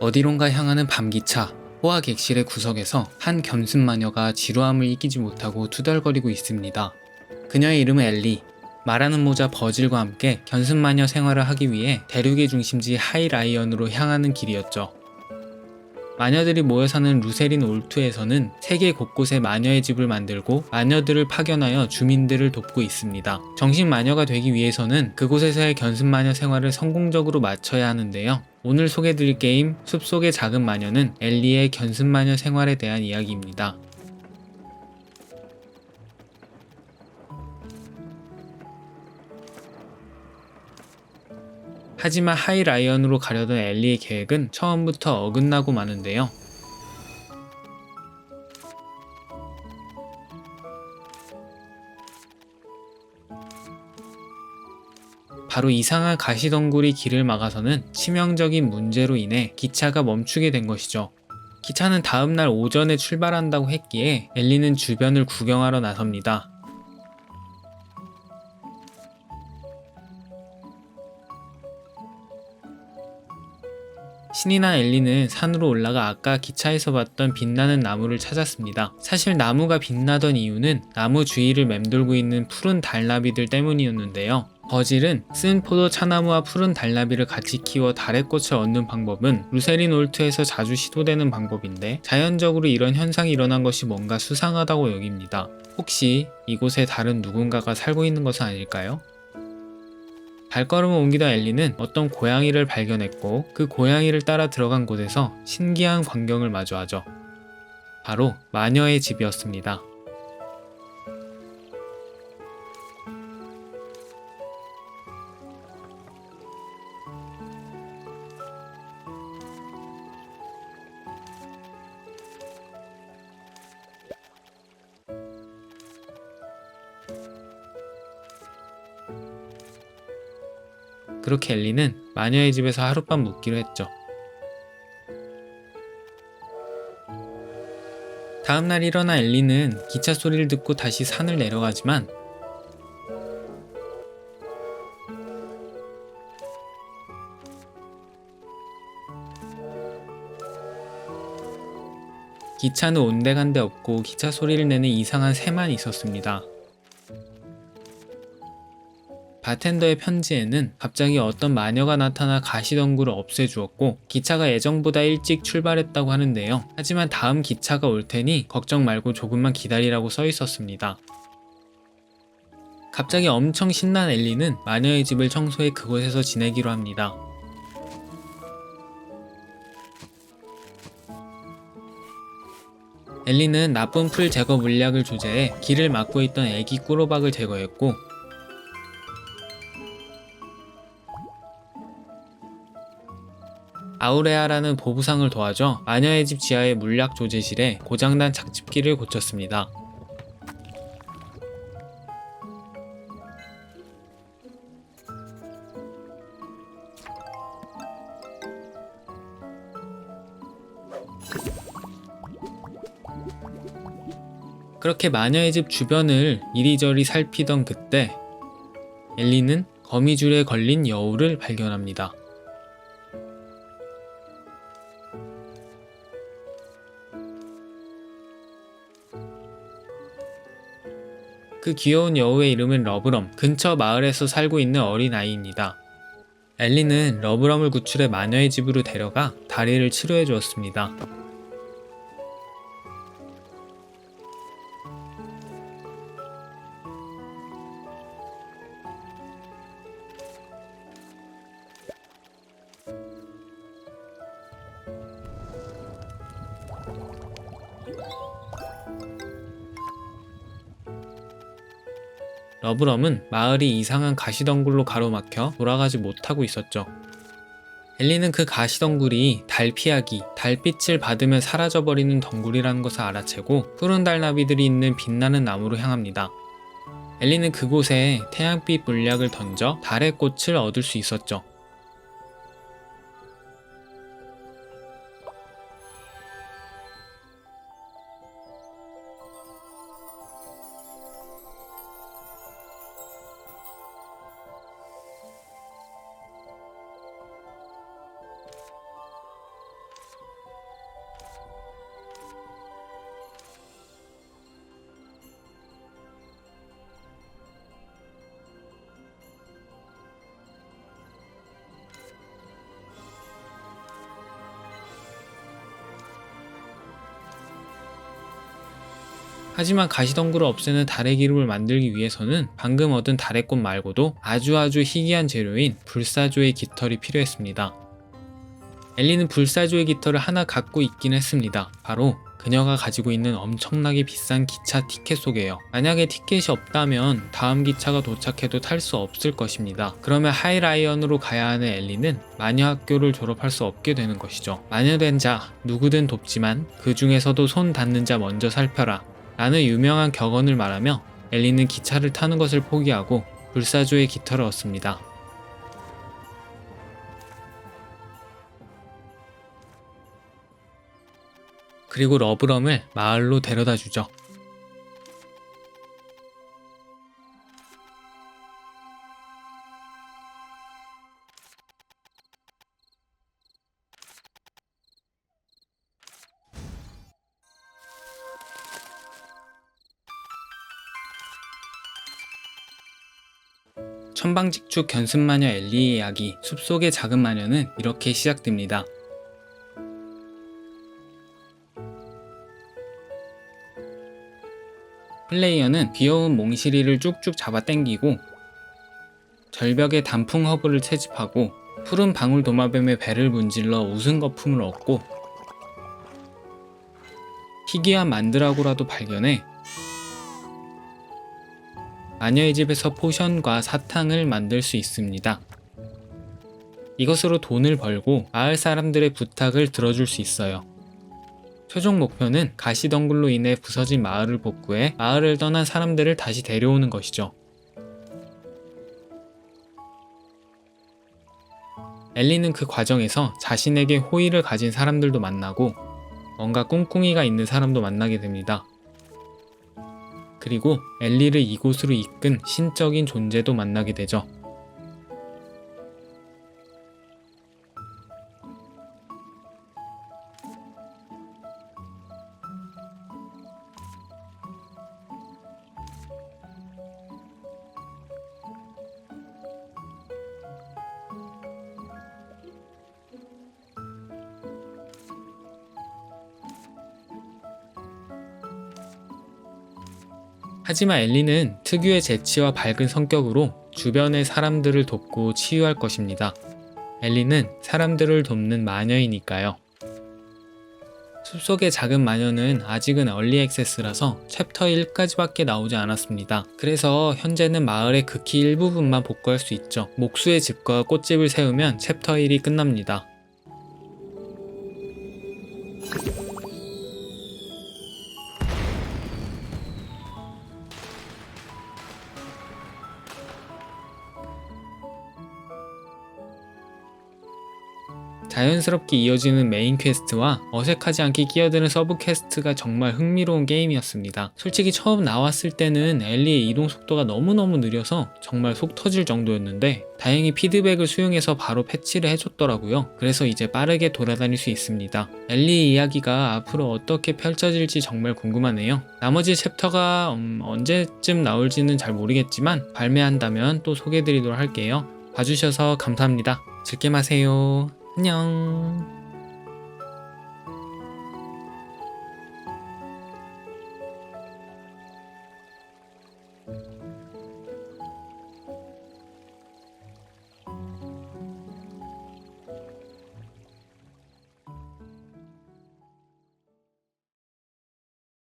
어디론가 향하는 밤기차 호화 객실의 구석에서 한 겸슨 마녀가 지루함을 이기지 못하고 투덜거리고 있습니다. 그녀의 이름은 엘리. 말하는 모자 버질과 함께 겸슨 마녀 생활을 하기 위해 대륙의 중심지 하이라이언으로 향하는 길이었죠. 마녀들이 모여 사는 루세린 올투에서는 세계 곳곳에 마녀의 집을 만들고 마녀들을 파견하여 주민들을 돕고 있습니다. 정식 마녀가 되기 위해서는 그곳에서의 견습 마녀 생활을 성공적으로 마쳐야 하는데요. 오늘 소개드릴 게임 숲속의 작은 마녀는 엘리의 견습 마녀 생활에 대한 이야기입니다. 하지만 하이라이언으로 가려던 엘리의 계획은 처음부터 어긋나고 마는데요. 바로 이상한 가시덩굴이 길을 막아서는 치명적인 문제로 인해 기차가 멈추게 된 것이죠. 기차는 다음날 오전에 출발한다고 했기에 엘리는 주변을 구경하러 나섭니다. 신이 난 엘리는 산으로 올라가 아까 기차에서 봤던 빛나는 나무를 찾았습니다. 사실 나무가 빛나던 이유는 나무 주위를 맴돌고 있는 푸른 달나비들 때문이었는데요. 버질은 쓴 포도 차나무와 푸른 달나비를 같이 키워 달의 꽃을 얻는 방법은 루세린 올트에서 자주 시도되는 방법인데 자연적으로 이런 현상이 일어난 것이 뭔가 수상하다고 여깁니다. 혹시 이곳에 다른 누군가가 살고 있는 것은 아닐까요? 발걸음을 옮기던 엘리는 어떤 고양이를 발견했고 그 고양이를 따라 들어간 곳에서 신기한 광경을 마주하죠. 바로 마녀의 집이었습니다. 그렇게 엘리는 마녀의 집에서 하룻밤 묵기로 했죠. 다음날 일어나 엘리는 기차 소리를 듣고 다시 산을 내려가지만 기차는 온데간데 없고 기차 소리를 내는 이상한 새만 있었습니다. 바텐더의 편지에는 갑자기 어떤 마녀가 나타나 가시덩굴을 없애주었고 기차가 예정보다 일찍 출발했다고 하는데요. 하지만 다음 기차가 올 테니 걱정 말고 조금만 기다리라고 써 있었습니다. 갑자기 엄청 신난 엘리는 마녀의 집을 청소해 그곳에서 지내기로 합니다. 엘리는 나쁜 풀 제거 물약을 조제해 길을 막고 있던 애기 꾸로박을 제거했고 아우레아라는 보부상을 도와줘 마녀의 집 지하의 물약 조제실에 고장난 착즙기를 고쳤습니다. 그렇게 마녀의 집 주변을 이리저리 살피던 그때 엘리는 거미줄에 걸린 여우를 발견합니다. 그 귀여운 여우의 이름은 러브럼, 근처 마을에서 살고 있는 어린 아이입니다. 엘리는 러브럼을 구출해 마녀의 집으로 데려가 다리를 치료해 주었습니다. 러브럼은 마을이 이상한 가시덩굴로 가로막혀 돌아가지 못하고 있었죠. 엘리는 그 가시덩굴이 달 피하기, 달빛을 받으면 사라져버리는 덩굴이라는 것을 알아채고 푸른 달나비들이 있는 빛나는 나무로 향합니다. 엘리는 그곳에 태양빛 물약을 던져 달의 꽃을 얻을 수 있었죠. 하지만 가시덩굴을 없애는 달의 기름을 만들기 위해서는 방금 얻은 달의 꽃 말고도 아주 아주 희귀한 재료인 불사조의 깃털이 필요했습니다. 엘리는 불사조의 깃털을 하나 갖고 있긴 했습니다. 바로 그녀가 가지고 있는 엄청나게 비싼 기차 티켓 속에요. 만약에 티켓이 없다면 다음 기차가 도착해도 탈 수 없을 것입니다. 그러면 하이라이언으로 가야 하는 엘리는 마녀 학교를 졸업할 수 없게 되는 것이죠. 마녀된 자, 누구든 돕지만 그 중에서도 손 닿는 자 먼저 살펴라. 라는 유명한 격언을 말하며 엘리는 기차를 타는 것을 포기하고 불사조의 깃털을 얻습니다. 그리고 러브럼을 마을로 데려다 주죠. 천방직축 견습마녀 엘리의 이야기 숲속의 작은 마녀는 이렇게 시작됩니다. 플레이어는 귀여운 몽실이를 쭉쭉 잡아 당기고 절벽에 단풍 허브를 채집하고 푸른 방울 도마뱀의 배를 문질러 우승 거품을 얻고 희귀한 만드라고라도 발견해 마녀의 집에서 포션과 사탕을 만들 수 있습니다. 이것으로 돈을 벌고 마을 사람들의 부탁을 들어줄 수 있어요. 최종 목표는 가시덩굴로 인해 부서진 마을을 복구해 마을을 떠난 사람들을 다시 데려오는 것이죠. 엘리는 그 과정에서 자신에게 호의를 가진 사람들도 만나고 뭔가 꿍꿍이가 있는 사람도 만나게 됩니다. 그리고 엘리를 이곳으로 이끈 신적인 존재도 만나게 되죠. 하지만 엘리는 특유의 재치와 밝은 성격으로 주변의 사람들을 돕고 치유할 것입니다. 엘리는 사람들을 돕는 마녀이니까요. 숲속의 작은 마녀는 아직은 얼리 액세스라서 챕터 1까지밖에 나오지 않았습니다. 그래서 현재는 마을의 극히 일부분만 복구할 수 있죠. 목수의 집과 꽃집을 세우면 챕터 1이 끝납니다. 자연스럽게 이어지는 메인 퀘스트와 어색하지 않게 끼어드는 서브 퀘스트가 정말 흥미로운 게임이었습니다. 솔직히 처음 나왔을 때는 엘리의 이동 속도가 너무너무 느려서 정말 속 터질 정도였는데 다행히 피드백을 수용해서 바로 패치를 해줬더라고요. 그래서 이제 빠르게 돌아다닐 수 있습니다. 엘리의 이야기가 앞으로 어떻게 펼쳐질지 정말 궁금하네요. 나머지 챕터가 음, 언제쯤 나올지는 잘 모르겠지만 발매한다면 또 소개해드리도록 할게요. 봐주셔서 감사합니다. 즐게 마세요. 안녕.